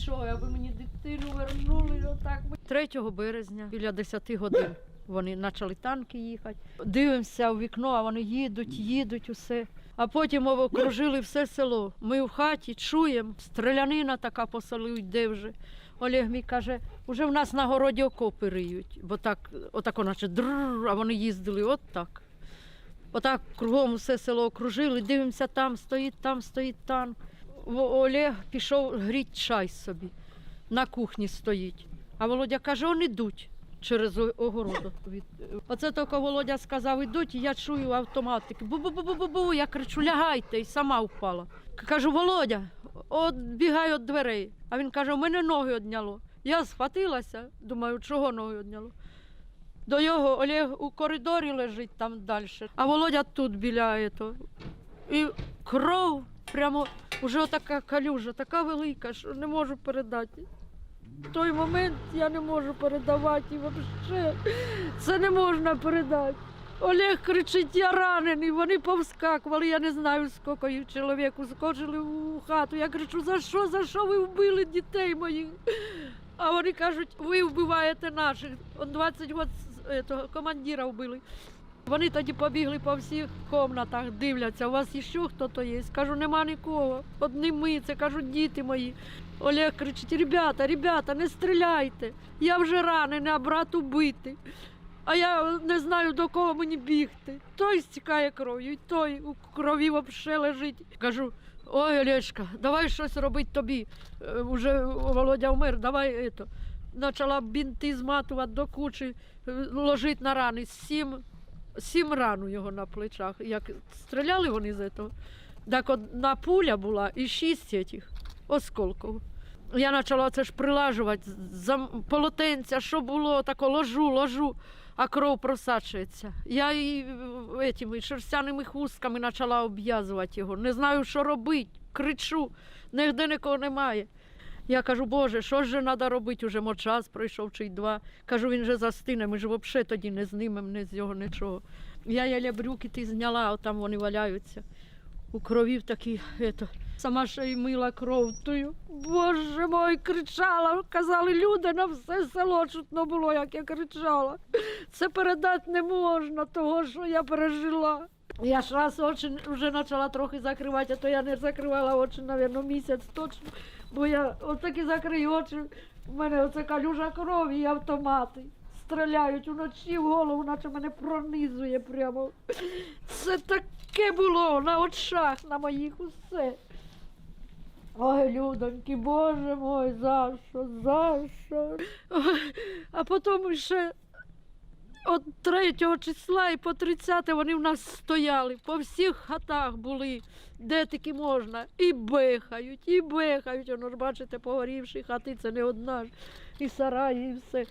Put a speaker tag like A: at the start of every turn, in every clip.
A: що, аби мені дитину вернули, отак. 3 березня, біля 10 годин, вони почали танки їхати. Дивимося у вікно, а вони їдуть, їдуть усе. А потім окружили все село. Ми в хаті чуємо, стрілянина така по селу йде вже. Олег мій каже, вже в нас на городі окопи риють, бо так, отако, наче дрррр, а вони їздили от так. Отак кругом все село окружили, дивимося, там стоїть, там стоїть танк. Олег пішов гріти чай собі. На кухні стоїть. А Володя каже, он ідуть через о- огород. Оце тільки Володя сказав, ідуть, і я чую автоматики. Бу-бу-бу-бу-бу, я кричу, лягайте, і сама впала. Кажу, Володя, от бігай від дверей. А він каже, у мене ноги одняло. Я схватилася, думаю, чого ноги одняло. До його Олег у коридорі лежить там далі, а Володя тут біля этого. І кров прямо вже така калюжа, така велика, що не можу передати. В той момент я не можу передавати і взагалі це не можна передати. Олег кричить, я ранений, вони повскакували, я не знаю, скільки їх чоловік ускочили у хату. Я кричу, за що, за що ви вбили дітей моїх? А вони кажуть, ви вбиваєте наших. Он 20 років командира вбили. Вони тоді побігли по всіх кімнатах, дивляться, у вас ще хто-то є. Кажу, нема нікого. Одні ми, це кажуть, діти мої. Олег кричить, ребята, ребята, не стріляйте. Я вже ранений, а брат убитий. А я не знаю, до кого мені бігти. Той стікає кров'ю, і той у крові взагалі лежить. Кажу, ой, Олешка, давай щось робити тобі. Е, Уже Володя вмер, давай. Почала бінти зматувати до кучі, е, ложить на рани. Сім, сім ран у його на плечах. Як стріляли вони з цього. Так одна пуля була і шість цих осколків. Я почала це ж прилажувати, полотенця, що було, тако ложу, ложу, а кров просачується. Я і етими шерстяними хустками почала обв'язувати його. Не знаю, що робити. Кричу, нігде нікого немає. Я кажу, Боже, що ж треба робити? Уже мо час пройшов чи два. Кажу, він же застине, ми ж взагалі тоді не знімемо ні з його нічого. Я яля брюки ти зняла, а там вони валяються. У крові такі, ето, сама ще й мила кров тою. Боже мой, кричала. Казали люди на все село чутно було, як я кричала. Це передати не можна, того, що я пережила. Я ж раз очі вже почала трохи закривати, а то я не закривала очі, мабуть, місяць точно. Бо я отакі закрию очі, в мене оце калюжа крові і автомати. Стріляють уночі в голову, наче мене пронизує прямо. Це таке було на очах на моїх усе. Ой, людоньки, боже мой, за що, за що? А потім ще от 3 числа і по 30 вони в нас стояли, по всіх хатах були, де тільки можна. І бехають, і бехають. Воно ж бачите, погорівші хати, це не одна ж. І сараї, і все.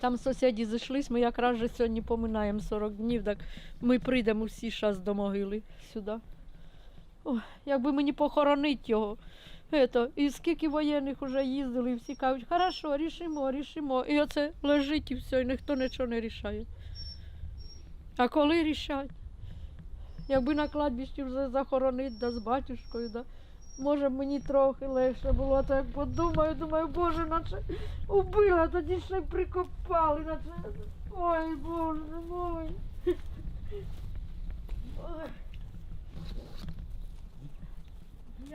A: Там сусіди зійшлись, ми якраз же сьогодні поминаємо 40 днів, так ми прийдемо всі зараз до могили сюди. Ой, якби мені похоронити його. Ето, і скільки воєнних вже їздили, і всі кажуть, хорошо, рішимо, рішимо. І оце лежить і все, і ніхто нічого не рішає. А коли рішать? Якби на кладбищі вже захоронити, да з батюшкою, да, може мені трохи легше було, так як подумаю, думаю, боже, наче убила, тоді ще прикопали, наче. Ой, боже мой. Ой.